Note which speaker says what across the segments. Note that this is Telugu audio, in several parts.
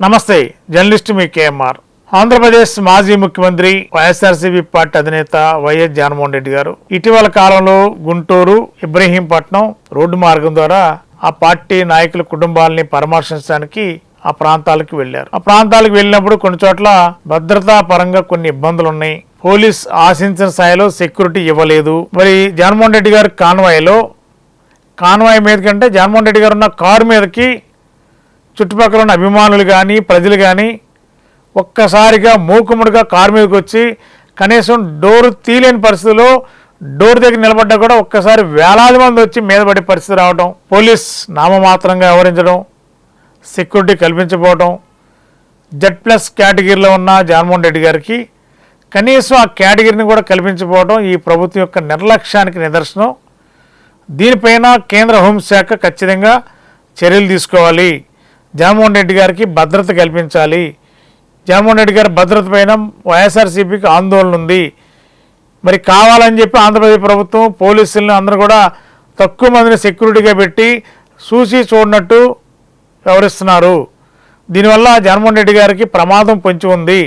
Speaker 1: నమస్తే జర్నలిస్ట్ మీ కేఎంఆర్. ఆంధ్రప్రదేశ్ మాజీ ముఖ్యమంత్రి వైఎస్ఆర్సీపీ పార్టీ అధినేత వైఎస్ జగన్మోహన్ రెడ్డి గారు ఇటీవల కాలంలో గుంటూరు ఇబ్రహీంపట్నం రోడ్డు మార్గం ద్వారా ఆ పార్టీ నాయకుల కుటుంబాలని పరామర్శించడానికి ఆ ప్రాంతాలకు వెళ్ళారు ఆ ప్రాంతాలకు వెళ్ళినప్పుడు కొన్ని చోట్ల భద్రతా పరంగా కొన్ని ఇబ్బందులు ఉన్నాయి పోలీస్ ఆశించిన స్థాయిలో సెక్యూరిటీ ఇవ్వలేదు. మరి జగన్మోహన్ రెడ్డి గారి కాన్వాయ్లో కాన్వాయ్ మీద కంటే జగన్మోహన్ రెడ్డి గారు ఉన్న కారు మీదకి చుట్టుపక్కల ఉన్న అభిమానులు కానీ ప్రజలు కానీ ఒక్కసారిగా మూకుముడిగా కారు మీదకి వచ్చి కనీసం డోరు తీలేని పరిస్థితిలో డోర్ దగ్గర నిలబడ్డా కూడా ఒక్కసారి వేలాది మంది వచ్చి మీద పడే పరిస్థితి రావడం పోలీస్ నామమాత్రంగా వ్యవహరించడం సెక్యూరిటీ కల్పించకపోవడం జెడ్ ప్లస్ కేటగిరీలో ఉన్న జగన్మోహన్ రెడ్డి గారికి కనీసం ఆ కేటగిరీని కూడా కల్పించకపోవడం ఈ ప్రభుత్వం యొక్క నిర్లక్ష్యానికి నిదర్శనం. దీనిపైన కేంద్ర హోంశాఖ ఖచ్చితంగా చర్యలు తీసుకోవాలి. జగన్మోహన్ రెడ్డి గారికి భద్రత కల్పించాలి. జగన్మోహన్ రెడ్డి గారి భద్రత పైన వైఎస్ఆర్సీపీకి ఆందోళన ఉంది. మరి కావాలని చెప్పి ఆంధ్రప్రదేశ్ ప్రభుత్వం పోలీసులను అందరూ కూడా తక్కువ మందిని సెక్యూరిటీగా పెట్టి చూసి చూడనట్టు వ్యవహరిస్తున్నారు. దీనివల్ల జగన్మోహన్ రెడ్డి గారికి ప్రమాదం పొంచి ఉంది.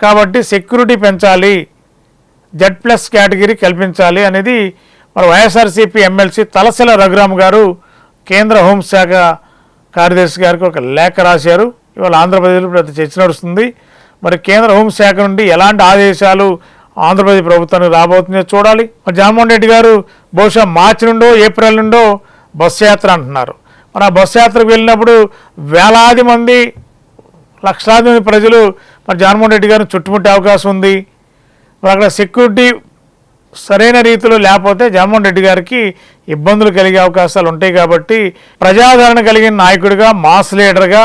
Speaker 1: కాబట్టి సెక్యూరిటీ పెంచాలి. జెడ్ ప్లస్ కేటగిరీ కల్పించాలి అనేది మరి వైఎస్ఆర్సీపీ ఎమ్మెల్సీ తలసెల రఘురామ్ గారు కేంద్ర హోంశాఖ కార్యదర్శి గారికి ఒక లేఖ రాశారు. ఇవాళ ఆంధ్రప్రదేశ్లో పెద్ద చర్చ నడుస్తుంది. మరి కేంద్ర హోంశాఖ నుండి ఎలాంటి ఆదేశాలు ఆంధ్రప్రదేశ్ ప్రభుత్వానికి రాబోతుందో చూడాలి. మరి జగన్మోహన్ రెడ్డి గారు బహుశా మార్చి నుండో ఏప్రిల్ నుండో బస్సు యాత్ర అంటున్నారు. మరి ఆ బస్సు యాత్రకు వెళ్ళినప్పుడు వేలాది మంది లక్షలాది మంది ప్రజలు మరి జగన్మోహన్ రెడ్డి గారిని చుట్టుముట్టే అవకాశం ఉంది. మరి అక్కడ సెక్యూరిటీ సరైన రీతిలో లేకపోతే జగన్మోహన్ రెడ్డి గారికి ఇబ్బందులు కలిగే అవకాశాలు ఉంటాయి కాబట్టి ప్రజాదరణ కలిగిన నాయకుడిగా మాస్ లీడర్గా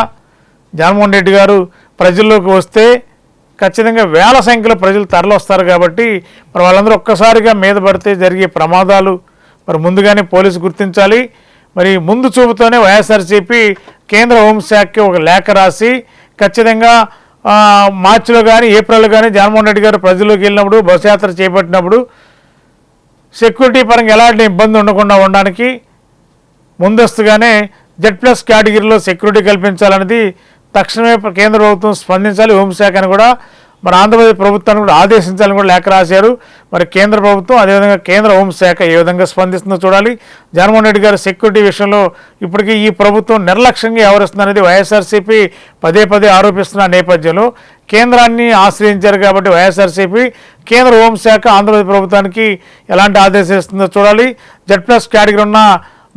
Speaker 1: జగన్మోహన్ రెడ్డి గారు ప్రజల్లోకి వస్తే ఖచ్చితంగా వేల సంఖ్యలో ప్రజలు తరలొస్తారు కాబట్టి మరి వాళ్ళందరూ ఒక్కసారిగా మీద పడితే జరిగే ప్రమాదాలు మరి ముందుగానే పోలీసు గుర్తించాలి. మరి ముందు చూపుతోనే వైఎస్ఆర్సీపీ కేంద్ర హోంశాఖకి ఒక లేఖ రాసి ఖచ్చితంగా మార్చిలో కానీ ఏప్రిల్లో కానీ జగన్మోహన్ రెడ్డి గారు ప్రజల్లోకి వెళ్ళినప్పుడు బస్సు యాత్ర చేపట్టినప్పుడు సెక్యూరిటీ పరంగా ఎలాంటి ఇబ్బంది ఉండకుండా ఉండడానికి ముందస్తుగానే జెడ్ ప్లస్ కేటగిరీలో సెక్యూరిటీ కల్పించాలనేది తక్షణమే కేంద్ర ప్రభుత్వం స్పందించాలి. హోంశాఖను కూడా మరి ఆంధ్రప్రదేశ్ ప్రభుత్వాన్ని కూడా ఆదేశించాలని కూడా లేఖ రాశారు. మరి కేంద్ర ప్రభుత్వం అదేవిధంగా కేంద్ర హోంశాఖ ఏ విధంగా స్పందిస్తుందో చూడాలి. జగన్మోహన్ రెడ్డి గారి సెక్యూరిటీ విషయంలో ఇప్పటికీ ఈ ప్రభుత్వం నిర్లక్ష్యంగా వ్యవహరిస్తుందనేది వైఎస్ఆర్సీపీ పదే పదే ఆరోపిస్తున్న నేపథ్యంలో కేంద్రాన్ని ఆశ్రయించారు కాబట్టి వైఎస్ఆర్సీపీ కేంద్ర హోంశాఖ ఆంధ్రప్రదేశ్ ప్రభుత్వానికి ఎలాంటి ఆదేశిస్తుందో ఇస్తుందో చూడాలి. జెడ్ ప్లస్ కేటగిరీ ఉన్న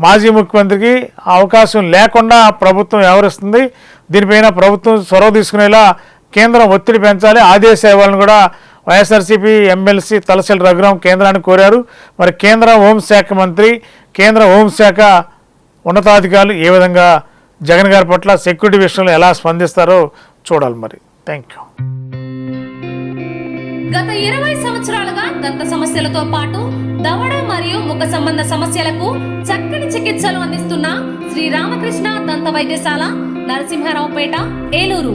Speaker 1: మాజీ ముఖ్యమంత్రికి అవకాశం లేకుండా ప్రభుత్వం వ్యవహరిస్తుంది. దీనిపైన ప్రభుత్వం చొరవ తీసుకునేలా కేంద్రం ఒత్తిడి పెంచాలి. ఆదేశ ఇవ్వాలని కూడా వైఎస్ఆర్సీపీ ఎమ్మెల్సీ తలసరి రఘురాం కేంద్రాన్ని కోరారు. మరి కేంద్ర హోంశాఖ మంత్రి కేంద్ర హోంశాఖ ఉన్నతాధికారులు ఏ విధంగా జగన్ గారి పట్ల సెక్యూరిటీ విషయంలో ఎలా స్పందిస్తారో చూడాలి మరి. థ్యాంక్ యూ
Speaker 2: గత ఇరవై సంవత్సరాలుగా దంత సమస్యలతో పాటు దవడ మరియు ముఖ సంబంధ సమస్యలకు చక్కని చికిత్సలు అందిస్తున్న శ్రీ రామకృష్ణ దంత వైద్యశాల నరసింహారావుపేట ఏలూరు.